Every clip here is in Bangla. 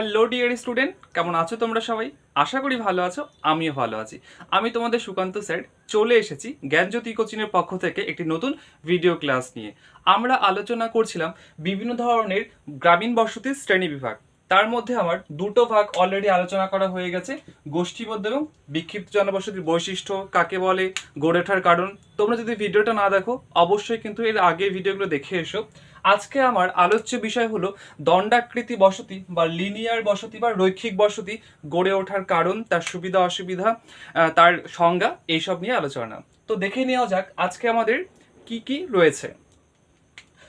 হ্যালো ডিয়ার স্টুডেন্ট কেমন আছো তোমরা সবাই? আশা করি ভালো আছো, আমিও ভালো আছি। আমি তোমাদের সুকান্ত স্যার, চলে এসেছি জ্ঞানজ্যোতি কোচিংয়ের পক্ষ থেকে একটি নতুন ভিডিও ক্লাস নিয়ে। আমরা আলোচনা করছিলাম বিভিন্ন ধরনের গ্রামীণ বসতির শ্রেণি বিভাগ। তার মধ্যে আমার দুটো ভাগ অলরেডি আলোচনা করা হয়ে গেছে। গোষ্ঠীবদ্ধ এবং বিক্ষিপ্ত জনবসতির বৈশিষ্ট্য কাকে বলে গড়ে ওঠার কারণ। তোমরা যদি ভিডিওটা না দেখো, অবশ্যই কিন্তু এর আগে ভিডিওগুলো দেখে এসো। আজকে আমার আলোচ্য বিষয় হলো দণ্ডাকৃতি বসতি বা লিনিয়ার বসতি বা রৈখিক বসতি গড়ে ওঠার কারণ, তার সুবিধা, অসুবিধা তার সংজ্ঞা, এইসব নিয়ে আলোচনা। তো দেখে নেওয়া যাক আজকে আমাদের কি কি রয়েছে।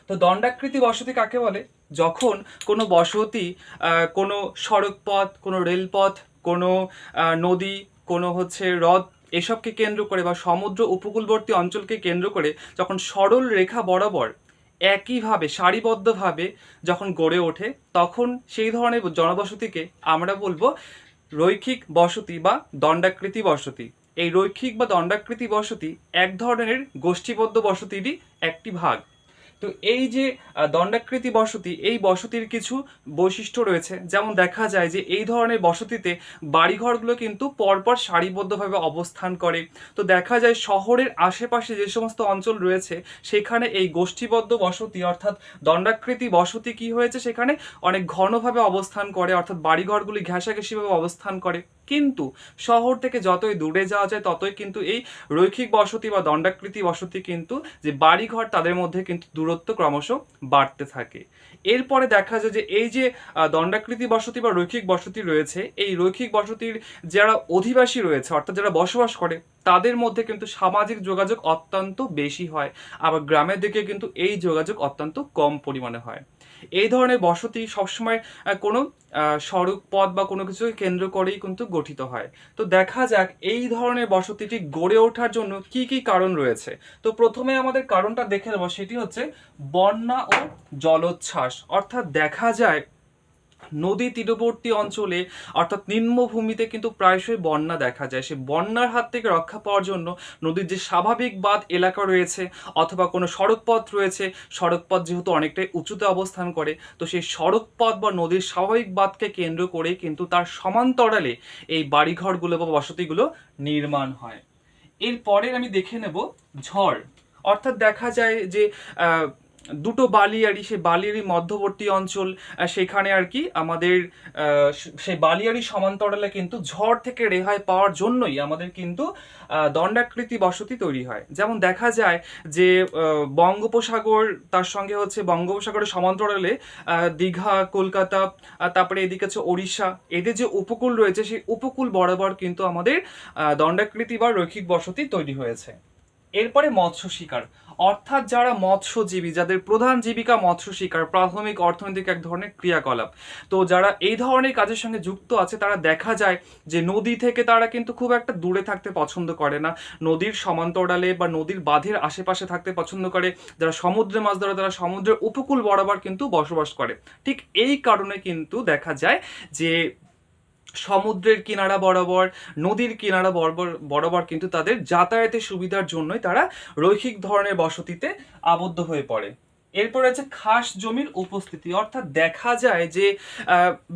তো দণ্ডাকৃতি বসতি কাকে বলে? যখন কোনো বসতি কোনো সড়ক পথ কোনো রেলপথ, কোনো নদী, কোনো হচ্ছে হ্রদ, এসবকে কেন্দ্র করে বা সমুদ্র উপকূলবর্তী অঞ্চলকে কেন্দ্র করে যখন সরল রেখা বরাবর একইভাবে, সারিবদ্ধভাবে যখন গড়ে ওঠে, তখন সেই ধরনের জনবসতিকে আমরা বলব রৈখিক বসতি বা দণ্ডাকৃতি বসতি। এই রৈখিক বা দণ্ডাকৃতি বসতি এক ধরনের গোষ্ঠীবদ্ধ বসতিরই একটি ভাগ। তো এই যে দণ্ডাকৃতি বসতি, এই বসতির কিছু বৈশিষ্ট্য রয়েছে। যেমন দেখা যায় যে, এই ধরনের বসতিতে বাড়িঘরগুলো কিন্তু পরপর সারিবদ্ধভাবে অবস্থান করে। তো দেখা যায় শহরের আশেপাশে যে সমস্ত অঞ্চল রয়েছে, সেখানে এই গোষ্ঠীবদ্ধ বসতি, অর্থাৎ দণ্ডাকৃতি বসতি কি হয়েছে, সেখানে অনেক ঘনভাবে অবস্থান করে, অর্থাৎ বাড়িঘরগুলি ঘেঁষাঘেঁষিভাবে অবস্থান করে। কিন্তু শহর থেকে যতই দূরে যাওয়া যায়, ততই কিন্তু এই রৈখিক বসতি বা দণ্ডাকৃতি বসতি কিন্তু যে বাড়িঘর, তাদের মধ্যে কিন্তু দূরত্ব ক্রমশ বাড়তে থাকে। এরপরে দেখা যায় যে এই যে দণ্ডাকৃতি বসতি বা রৈখিক বসতি রয়েছে, এই রৈখিক বসতির যারা অধিবাসী রয়েছে, অর্থাৎ যারা বসবাস করে, তাদের মধ্যে কিন্তু সামাজিক যোগাযোগ অত্যন্ত বেশি হয়। আবার গ্রামের দিকে কিন্তু এই যোগাযোগ অত্যন্ত কম পরিমাণে হয়। এই ধরনের বসতি সবসময় কোনো সড়ক পথ বা কোনো কিছুকে কেন্দ্র করেই কিন্তু গঠিত হয়। তো দেখা যাক এই ধরনের বসতিটি গড়ে ওঠার জন্য কি কি কারণ রয়েছে। তো প্রথমে আমাদের কারণটা দেখে নেব, সেটি হচ্ছে বন্যা ও জলোচ্ছ্বাস। অর্থাৎ দেখা যায় নদী তীরবর্তী অঞ্চলে, অর্থাৎ নিম্নভূমিতে কিন্তু প্রায়শই বন্যা দেখা যায়। সেই বন্যার হাত থেকে রক্ষা পাওয়ার জন্য নদীর যে স্বাভাবিক বাঁধ এলাকা রয়েছে অথবা কোনো সড়কপথ রয়েছে, সড়কপথ যেহেতু অনেকটাই উঁচুতে অবস্থান করে, তো সেই সড়কপথ বা নদীর স্বাভাবিক বাঁধকে কেন্দ্র করে কিন্তু তার সমান্তরালে এই বাড়িঘরগুলো বা বসতিগুলো নির্মাণ হয়। এরপরে আমি দেখে নেব ঝড়। অর্থাৎ দেখা যায় যে দুটো বালিয়াড়ি সেই বালিয়াড়ি মধ্যবর্তী অঞ্চল সেখানে আর কি আমাদের সেই বালিয়াড়ি সমান্তরালে কিন্তু ঝড় থেকে রেহাই পাওয়ার জন্যই আমাদের কিন্তু দণ্ডাকৃতি বসতি তৈরি হয়। যেমন দেখা যায় যে বঙ্গোপসাগর, তার সঙ্গে হচ্ছে বঙ্গোপসাগরের সমান্তরালে দীঘা, কলকাতা তারপরে এদিকে হচ্ছে ওড়িশা, এদের যে উপকূল রয়েছে, সেই উপকূল বরাবর কিন্তু আমাদের দণ্ডাকৃতি বা রৈখিক বসতি তৈরি হয়েছে। এরপরে মৎস্য শিকার। অর্থাৎ যারা মৎস্যজীবী, যাদের প্রধান জীবিকা মৎস্য শিকার, প্রাথমিক অর্থনৈতিক এক ধরনের ক্রিয়াকলাপ। তো যারা এই ধরনের কাজের সঙ্গে যুক্ত আছে, তারা দেখা যায় যে নদী থেকে তারা কিন্তু খুব একটা দূরে থাকতে পছন্দ করে না। নদীর সমান্তরালে বা নদীর বাঁধের আশেপাশে থাকতে পছন্দ করে। যারা সমুদ্রে মাছ ধরে, তারা সমুদ্রের উপকূল বরাবর কিন্তু বসবাস করে। ঠিক এই কারণে কিন্তু দেখা যায় যে সমুদ্রের কিনারা বরাবর, নদীর কিনারা বরাবর বরাবর কিন্তু তাদের যাতায়াতের সুবিধার জন্যই তারা রৈখিক ধরনের বসতিতে আবদ্ধ হয়ে পড়ে। এরপর আছে খাস জমির উপস্থিতি। অর্থাৎ দেখা যায় যে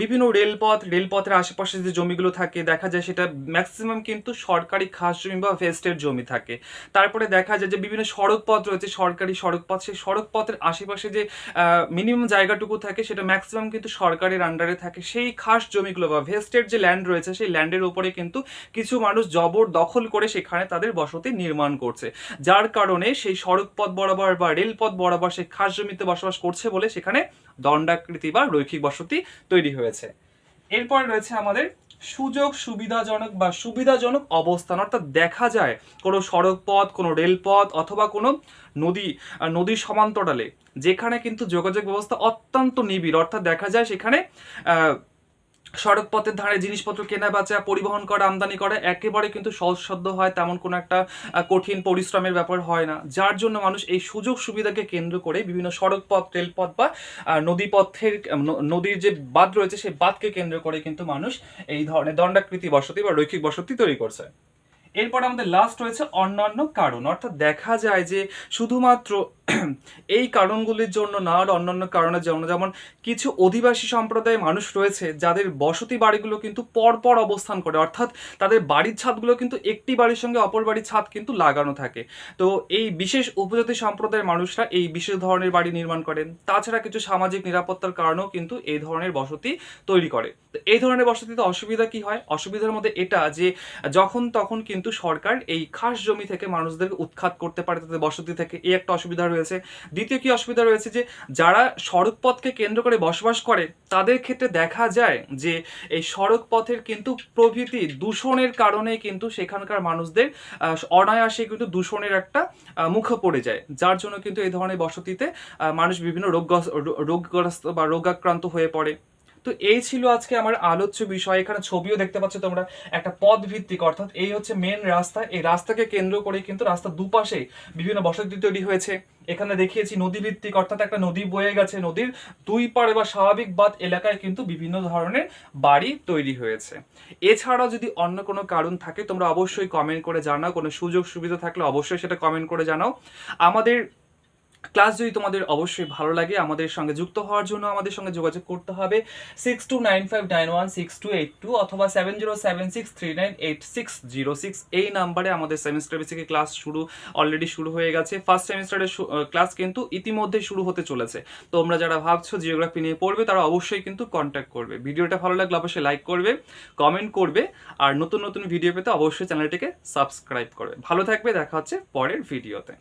বিভিন্ন রেলপথ, রেলপথের আশেপাশে যে জমিগুলো থাকে, দেখা যায় সেটা ম্যাক্সিমাম কিন্তু সরকারি খাস জমি বা ভেস্টের জমি থাকে। তারপরে দেখা যায় যে, বিভিন্ন সড়ক পথ রয়েছে, সরকারি সড়ক পথ সেই সড়ক পথের আশেপাশে যে মিনিমাম জায়গাটুকু থাকে, সেটা ম্যাক্সিমাম কিন্তু সরকারের আন্ডারে থাকে। সেই খাস জমিগুলো বা ভেস্টের যে ল্যান্ড রয়েছে, সেই ল্যান্ডের উপরে কিন্তু কিছু মানুষ জবর দখল করে সেখানে তাদের বসতি নির্মাণ করছে। যার কারণে সেই সড়ক পথ বরাবর বা রেলপথ বরাবর সেই খাস জমিতে বসবাস করছে বলে সেখানে দণ্ডাকৃতি বা রৈখিক বসতি তৈরি হয়েছে। এরপরে রয়েছে আমাদের সুযোগ সুবিধাজনক বা সুবিধাজনক অবস্থান। অর্থাৎ দেখা যায় কোনো সড়ক পথ কোনো রেলপথ অথবা কোনো নদী নদীর সমান্তরালে, যেখানে কিন্তু যোগাযোগ ব্যবস্থা অত্যন্ত নিবিড়। অর্থাৎ দেখা যায় সেখানে আহ, সড়ক পথের ধারে জিনিসপত্র কেনা বেচা পরিবহন করা আমদানি করা একেবারে কিন্তু সহজসাধ্য হয় তেমন কোনো একটা কঠিন পরিশ্রমের ব্যাপার হয় না। যার জন্য মানুষ এই সুযোগ সুবিধাকে কেন্দ্র করে বিভিন্ন সড়ক পথ রেলপথ বা নদীপথের নদীর যে বাঁধ রয়েছে সেই বাঁধকে কেন্দ্র করে কিন্তু মানুষ এই ধরনের দণ্ডাকৃতি বসতি বা রৈখিক বসতি তৈরি করছে। এরপর আমাদের লাস্ট রয়েছে অন্যান্য কারণ। অর্থাৎ দেখা যায় যে শুধুমাত্র এই কারণগুলির জন্য না আর অন্যান্য কারণের জন্য যেমন কিছু অধিবাসী সম্প্রদায়ের মানুষ রয়েছে যাদের বসতি বাড়িগুলো কিন্তু পরপর অবস্থান করে। অর্থাৎ তাদের বাড়ির ছাদগুলো কিন্তু একটি বাড়ির সঙ্গে অপর বাড়ির ছাদ কিন্তু লাগানো থাকে। তো এই বিশেষ উপজাতি সম্প্রদায়ের মানুষরা এই বিশেষ ধরনের বাড়ি নির্মাণ করেন। তাছাড়া কিছু সামাজিক নিরাপত্তার কারণেও কিন্তু এই ধরনের বসতি তৈরি করে। তো এই ধরনের বসতিতে অসুবিধা কি হয়? অসুবিধার মধ্যে এটা যে, যখন তখন কিন্তু সরকার এই খাস জমি থেকে মানুষদেরকে উৎখাত করতে পারে তাদের বসতি থেকে। এই একটা অসুবিধা রয়েছে। দ্বিতীয় কি অসুবিধা রয়েছে যে, যারা সড়ক পথকে কেন্দ্র করে বসবাস করে, তাদের ক্ষেত্রে দেখা যায় যে, এই সড়ক পথের কিন্তু প্রভৃতি দূষণের কারণে কিন্তু সেখানকার মানুষদের অনায়াসে কিন্তু দূষণের একটা মুখ পড়ে যায়। যার জন্য কিন্তু এই ধরনের বসতিতে মানুষ বিভিন্ন রোগগ্রস্ত রোগগ্রস্ত বা রোগাক্রান্ত হয়ে পড়ে। তো এই ছিল আজকে আমার আলোচ্য বিষয়। এখানে ছবিও দেখতে পাচ্ছ তোমরা, একটা পথ ভিত্তিক অর্থাৎ এই হচ্ছে মেন রাস্তা। এই রাস্তাকে কেন্দ্র করে কিন্তু রাস্তার দুপাশে বিভিন্ন বসতি তৈরি হয়েছে। এখানে দেখিয়েছি নদী ভিত্তিক অর্থাৎ একটা নদী বয়ে গেছে। নদীর দুই পাড়ে বা স্বাভাবিক বাদ এলাকায় কিন্তু বিভিন্ন ধরনের বাড়ি তৈরি হয়েছে। এছাড়াও যদি অন্য কোনো কারণ থাকে, তোমরা অবশ্যই কমেন্ট করে জানাও। কোনো সুযোগ সুবিধা থাকলে অবশ্যই সেটা কমেন্ট করে জানাও। আমাদের ক্লাস যদি তোমাদের অবশ্যই ভালো লাগে আমাদের সঙ্গে যুক্ত হওয়ার জন্য আমাদের সঙ্গে যোগাযোগ করতে হবে six two nine five nine one six two eight two অথবা seven zero seven six three nine eight six zero six এই নাম্বারে আমাদের সেমিস্টার বেসিকে ক্লাস শুরু অলরেডি শুরু হয়ে গেছে। ফার্স্ট সেমিস্টারের ক্লাস কিন্তু ইতিমধ্যে শুরু হতে চলেছে। তোমরা যারা ভাবছ জিওগ্রাফি নিয়ে পড়বে, তারা অবশ্যই কিন্তু কন্ট্যাক্ট করবে। ভিডিওটা ভালো লাগলে অবশ্যই লাইক করবে কমেন্ট করবে, আর নতুন নতুন ভিডিও পেতে অবশ্যই চ্যানেলটিকে সাবস্ক্রাইব করবে। ভালো থাকবে, দেখা হচ্ছে পরের ভিডিওতে